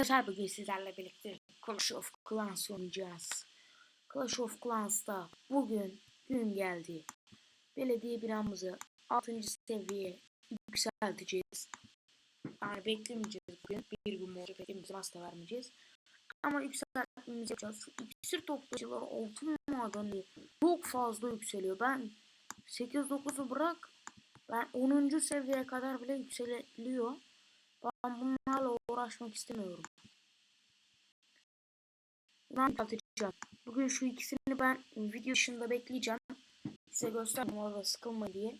Arkadaşlar bugün sizlerle birlikte Clash of Clans oynayacağız. Clash of Clans'ta bugün gün geldi. Belediye binamızı 6. seviyeye yükselteceğiz. Yani beklemeyeceğiz bugün. Bir gün boyunca beklemeyeceğiz. Asla vermeyeceğiz. Ama yükseltmemizi yapacağız. İksir toplayıcıları altın madeni çok fazla yükseliyor. Ben 8-9'u bırak. Ben 10. seviyeye kadar bile yükseliyor. Ben bunlarla uğraşmak istemiyorum. Ben yükselteceğim. Bugün şu ikisini ben video dışında bekleyeceğim. Size gösterdim orada sıkılma diye.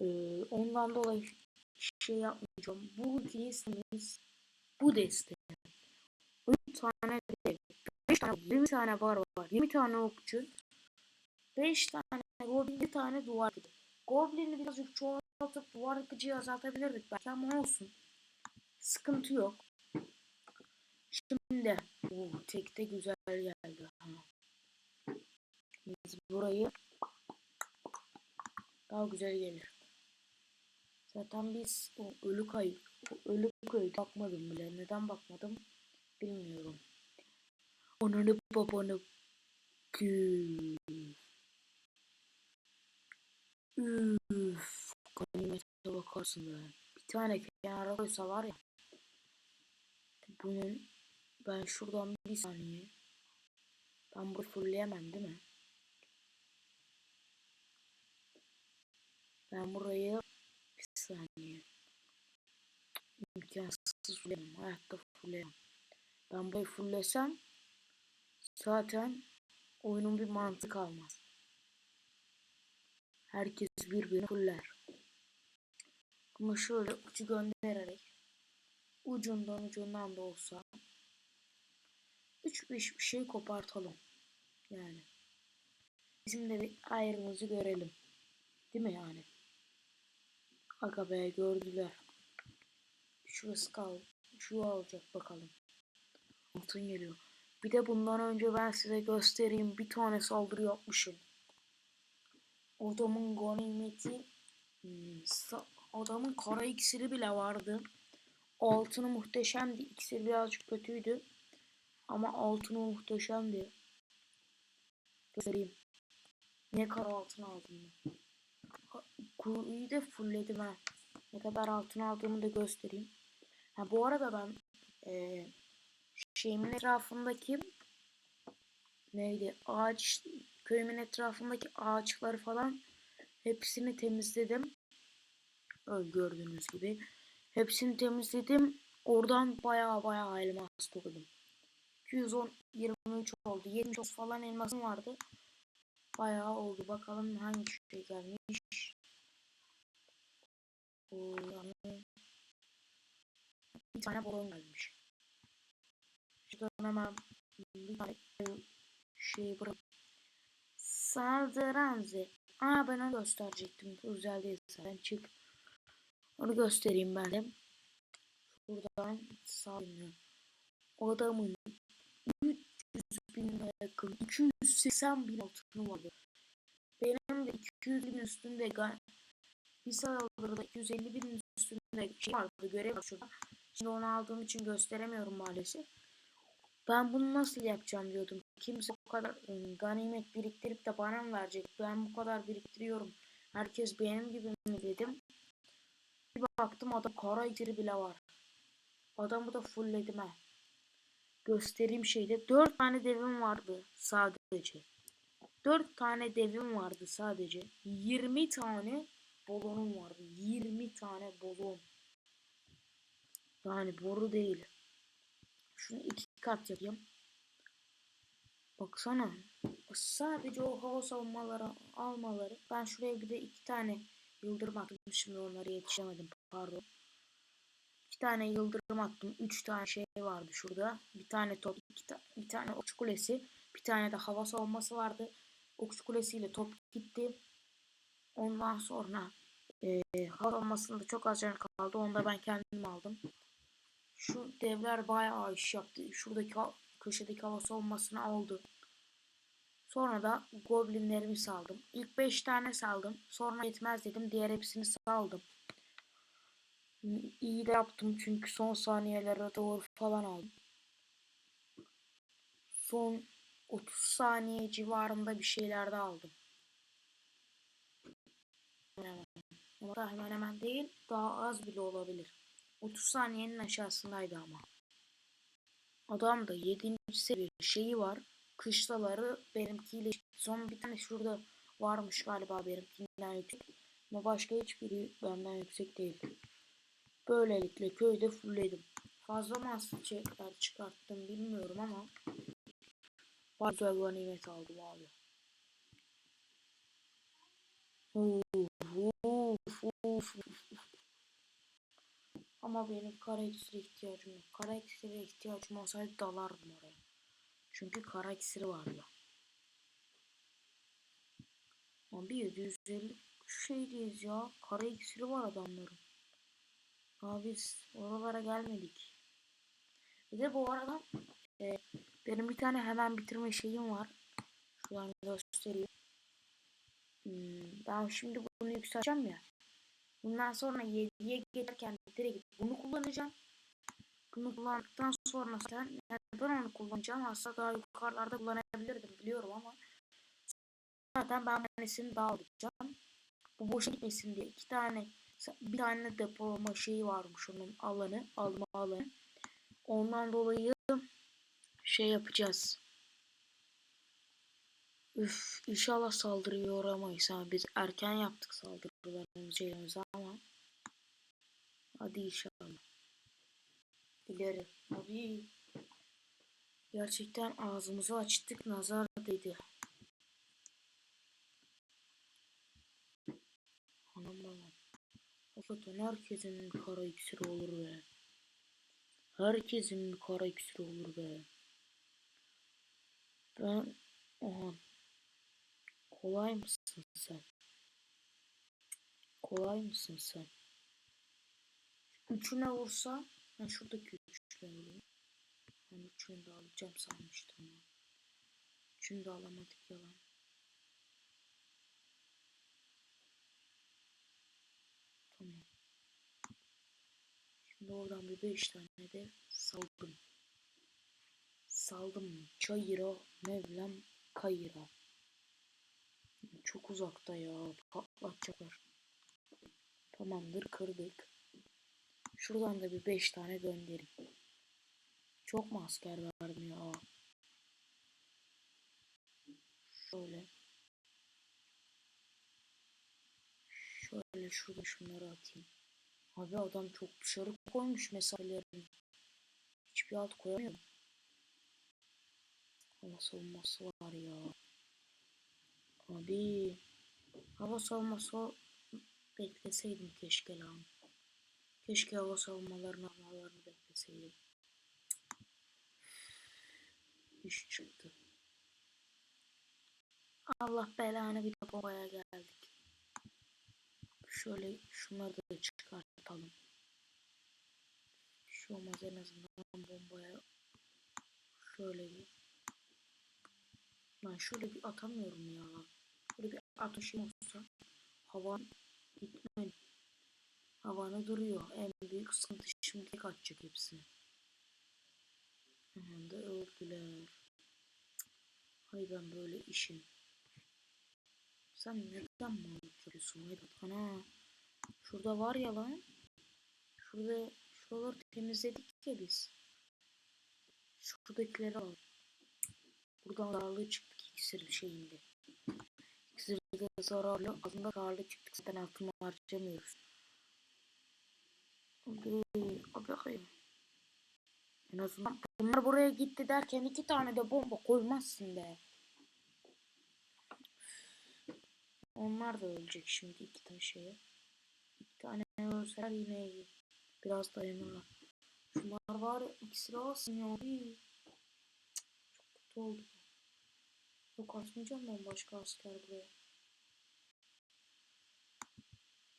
Ee, ondan dolayı şey yapmayacağım. Bu listemiz bu deste. 10 tane değil. 5 tane, 20 tane bar var. 20 tane okçu. 5 tane goblin, 1 tane duvar gibi. Goblin'i birazcık çoğaltıp duvar yıkıcıyı azaltabilirdik belki ama olsun. Sıkıntı yok. Şimdi o tekte güzel geldi. Biz burayı daha güzel gelir. Zaten biz o ölü kay o ölü köy bakmadım bile. Neden bakmadım bilmiyorum. Onunu babanı Üf. Üf. Ganimete bakarsın be. Bir tane kenara koysa var ya. Bunun ben şuradan bir saniye. Ben bunu fullleyemem değil mi? Ben burayı bir saniye. İmkansız fullleyemem. Hayatta fullleyemem. Ben burayı fulllesem zaten oyunun bir mantığı kalmaz. Herkes birbirini fuller. Ama şöyle ucu göndererek ucundan ucundan da olsa 3-5 bir şey kopartalım. Yani. Bizim de bir ayrımızı görelim. Değil mi yani? Aga be gördüler. Şurası kal. Şu alacak bakalım. Altın geliyor. Bir de bundan önce ben size göstereyim. Bir tane saldırı yapmışım. Adamın ganimeti hmm, adamın kara iksiri bile vardı. Altını muhteşemdi. İksir birazcık kötüydü. Ama altını muhteşemdi. Göstereyim. Ne kara altın aldım ben. Kuyuyu da fullledim ha. Ne kadar altın aldığımı da göstereyim. Ha bu arada ben e, şeyimin etrafındaki neydi ağaç köyümün etrafındaki ağaçları falan hepsini temizledim. Öyle gördüğünüz gibi. Hepsini temizledim. Oradan baya baya elmas topladım. 210 23 oldu. 70 falan elmasım vardı. Bayağı oldu. Bakalım hangi şey gelmiş. Oo, bir tane balon gelmiş. Şuradan hemen bir tane şey bırak. Saldıranze. Aa ben onu gösterecektim. Özel değil zaten çık. Onu göstereyim ben de. Buradan sağlıyorum. Adamın 300 bin yakın 280 bin altını vardı. Benim de 200 bin üstünde bir saldırıda 250 bin üstünde şey vardı görev var şurada. Şimdi onu aldığım için gösteremiyorum maalesef. Ben bunu nasıl yapacağım diyordum. Kimse bu kadar ıı, ganimet biriktirip de bana mı verecek? Ben bu kadar biriktiriyorum. Herkes benim gibi mi dedim. Bir baktım adam kara itiri bile var. Adamı da fullledim ha. Göstereyim şeyde. 4 tane devim vardı sadece. 4 tane devim vardı sadece. 20 tane bolonum vardı. 20 tane bolon. Yani boru değil. Şunu iki kat yapayım. Baksana. Sadece o hava savunmaları almaları. Ben şuraya bir de iki tane yıldırım attım. Şimdi onlara yetişemedim. Pardon. İki tane yıldırım attım. Üç tane şey vardı şurada. Bir tane top, iki ta bir tane okçu kulesi. Bir tane de hava savunması vardı. Okçu kulesiyle top gitti. Ondan sonra e, hava savunmasında çok az yer kaldı. Onu da ben kendim aldım. Şu devler bayağı iş yaptı. Şuradaki köşedeki hava savunmasını aldı. Sonra da goblinlerimi saldım. İlk 5 tane saldım. Sonra yetmez dedim. Diğer hepsini saldım. İyi de yaptım çünkü son saniyelere doğru falan aldım. Son 30 saniye civarında bir şeyler de aldım. Ama da hemen hemen değil daha az bile olabilir. 30 saniyenin aşağısındaydı ama. Adam da 7. seviye şeyi var. Kışlaları benimkiyle son bir tane şurada varmış galiba benimkinden yüksek. Ama başka hiçbiri benden yüksek değil. Böylelikle köyde fullledim. Fazla mı çiçekler çıkarttım bilmiyorum ama güzel bir ganimet aldım abi. Uf, uf, uf, Ama benim kara iksire ihtiyacım yok. Kara iksire ihtiyacım olsaydı dalardım oraya. Çünkü kara iksiri vardı. Abi 750 şeydeyiz ya. Kara iksiri var adamların. Abi biz oralara gelmedik. Bir de bu arada e, benim bir tane hemen bitirme şeyim var. Şuradan göstereyim. Hmm, ben şimdi bunu yükselteceğim ya. Bundan sonra 7'ye gelirken direkt bunu kullanacağım. Bunu kullandıktan sonra sen neden onu kullanacağım? Aslında daha yukarılarda kullanabilirdim biliyorum ama zaten ben tanesini daha alacağım. Bu boşa gitmesin diye iki tane bir tane depolama şeyi varmış onun alanı alma alanı. Ondan dolayı şey yapacağız. Üf inşallah saldırıya uğramayız. Ha, biz erken yaptık saldırılarımızı yerimize ama hadi inşallah. İleri. Abi gerçekten ağzımızı açtık nazar dedi. Anam. Hakikaten herkesin kara iksiri olur be. Herkesin kara iksiri olur be. Ben oha. Kolay mısın sen? Kolay mısın sen? Üçüne vursa ben şuradaki üçüne vurayım. Ben üçünü de alacağım sanmıştım ya. Üçünü de alamadık yalan. Tamam. Şimdi oradan bir beş tane de saldım saldım çayıra Mevlam kayıra. Çok uzakta ya patlatacaklar. Tamamdır kırdık. Şuradan da bir 5 tane gönderin. Çok mu asker verdim ya? Şöyle. Şöyle şurada şunları atayım. Abi adam çok dışarı koymuş mesafelerini. Hiçbir alt koyamıyorum. Hava savunması var ya. Abi. Hava savunması bekleseydim keşke lan. Keşke hava savunmalarını almalarını bekleseydim. İş çıktı. Allah belanı bir de bombaya geldik. Şöyle şunları da çıkartalım. Şu olmaz en azından bombaya şöyle bir ben şöyle bir atamıyorum ya. Böyle bir atışım olsa havan gitmeli. Havanı duruyor. En büyük sıkıntı şimdi kaçacak hepsi. Hemen de öldüler. Hay ben böyle işim. Sen neden mal yapıyorsun Haydat? Ana. Şurada var ya lan. Şurada şuraları temizledik ya biz. Şuradakileri al. Buradan zararlı çıktık iksir şeyinde. İksirde zararlı aslında zararlı çıktık zaten altını harcamıyoruz. Abi, abi hayır. En azından bunlar buraya gitti derken iki tane de bomba koymazsın be. Onlar da ölecek şimdi iki tane şeye. İki tane ölseler yine iyi. Biraz dayanırlar. Şunlar var ya iksir alsın ya. Çok kötü oldu. Yok atmayacağım ben başka asker buraya.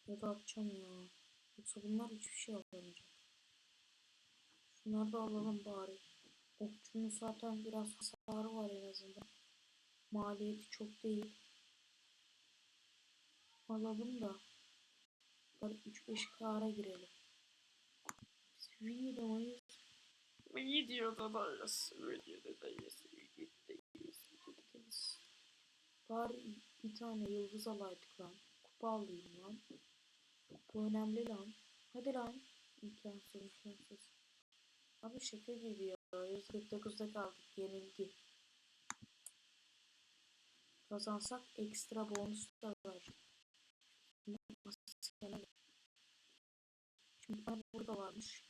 Ya da atacağım ya. Yoksa bunlar hiçbir şey yapamayacak. Şunları da alalım bari. Okçunun zaten biraz hasarı var en azından. Maliyeti çok değil. Alalım da. 3-5 kara girelim. Videodayız. Videodayız. Videodayız. Videodayız. Videodayız. Bari bir tane yıldız alaydık lan. Kupa alayım lan. Bu önemli lan. Hadi lan. İmkansız imkansız. Abi şaka gibi ya. 149'da kaldık. Yenilgi. Kazansak ekstra bonus da var. Şimdi bana burada varmış.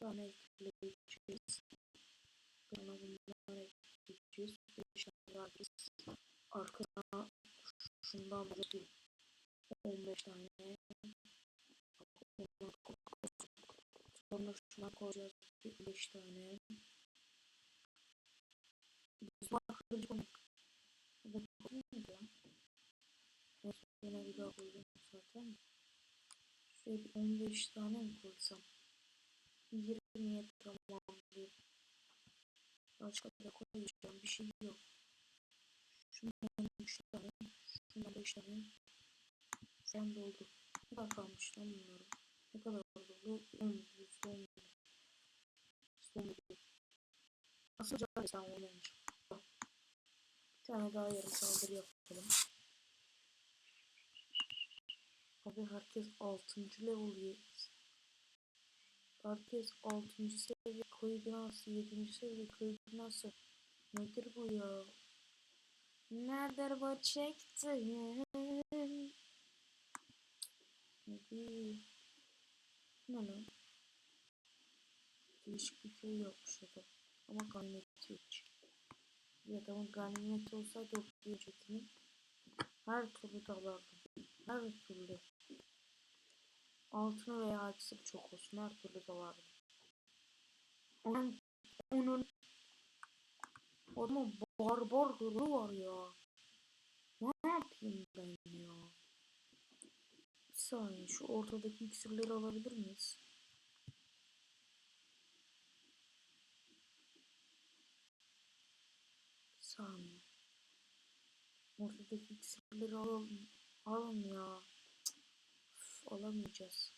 Tane ekleyeceğiz. Sonra bunları ekleyeceğiz. Ekleyeceğiz. Arkasına şundan bir 15 tane. Sonra şuna koyacağız 5 tane. Biz var kırıcı koymak. Bu koymadı lan. Neyse yine bir daha koyacağım zaten. Bir 15 tane mi koysam? 20'ye tamamlayayım. Başka da koyacağım bir şey yok. Şundan 3 tane, şundan 5 tane. Sen doldu. Ne kadar kalmış lan? Ne kadar oldu? 10, 110. Son Aslında sen olmamış. Bir tane daha yarım saldırı yapalım. Abi herkes 6. level yiyiz. Herkes 6. seviye koyu binası, 7. seviye koyu binası. Nedir bu ya? Nedir bu çektiğin? Nedir? Ne lan? Değişik bir şey yapmış adam. Ama ganimeti yok. Bir adamın ganimeti olsaydı o bir her türlü de alırdım. Her türlü. Altını veya aksi çok olsun her türlü alırdım. Onun onun adamın barbar hırı var ya. Ne yapayım ben ya? Bir saniye şu ortadaki iksirleri alabilir miyiz? Bir saniye. Ortadaki iksirleri alalım. Alın ya. Alamayacağız.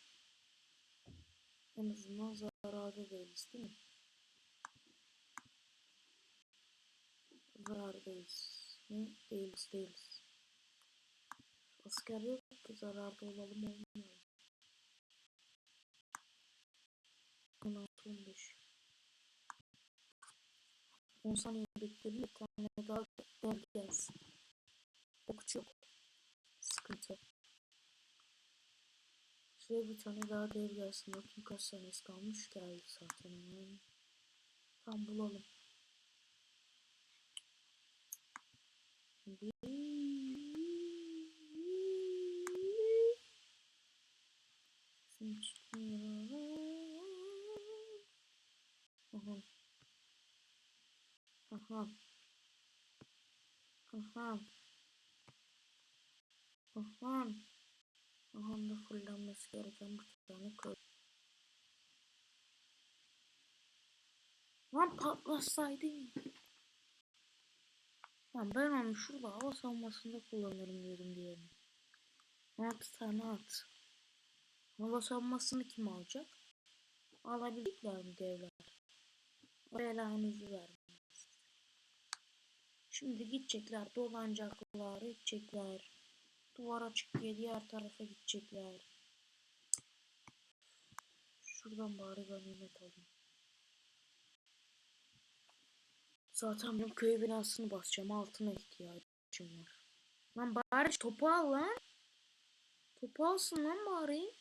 En azından zararda değiliz değil mi? Zarardayız. Ne? Değiliz değiliz. Asker yok ki zararda olalım olmuyor. 16 15 10 saniye bekleyelim bir tane daha dev gelsin. Okçu yok. Sıkıntı. Şuraya bir tane daha dev gelsin. Bakayım kaç saniyesi kalmış. Geldi zaten hemen. Tam bulalım. Çıkmıyor. Aha. Aha. Aha. Aha. Aha da fırlanması gereken tane koy. Lan patlasaydın. Lan ben onu şurada hava savunmasında kullanırım diyordum diğerini. 6 tane at. Hava savunmasını kim alacak? Alabildikler mi devler? Belanızı vermez. Şimdi gidecekler, dolanacaklar, edecekler. Duvar açık diye diğer tarafa gidecekler. Şuradan bari ganimet alayım. Zaten benim köy binasını basacağım. Altına ihtiyacım var. Lan bari topu al lan. Topu alsın lan bari.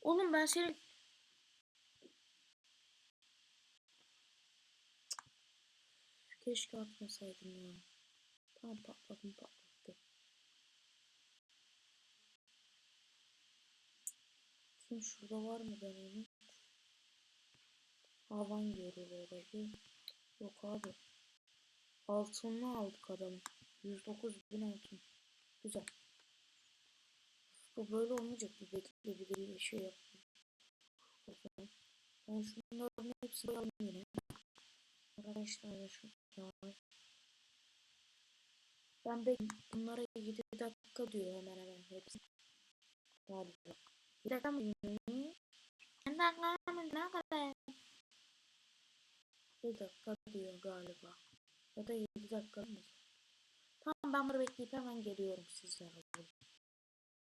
Oğlum ben seni... Keşke atmasaydım ya. Tamam patladım patlattı. Kim şurada var mı ben onu? Havan görür orayı. Yok abi. Altınını aldık adamı. 109 bin altın. Güzel. Bu böyle olmayacak. Bir bekle bir de bir şey yapayım. O zaman ben şunların hepsini alayım yine. Arkadaşlar şunlar. Ben bek bunlara 7 dakika diyor hemen hemen hepsi. Galiba. Bir dakika mı? Ne kadar? Bir dakika diyor galiba. Ya da 7 dakika mı? Tamam ben burada bekleyip hemen geliyorum sizlere.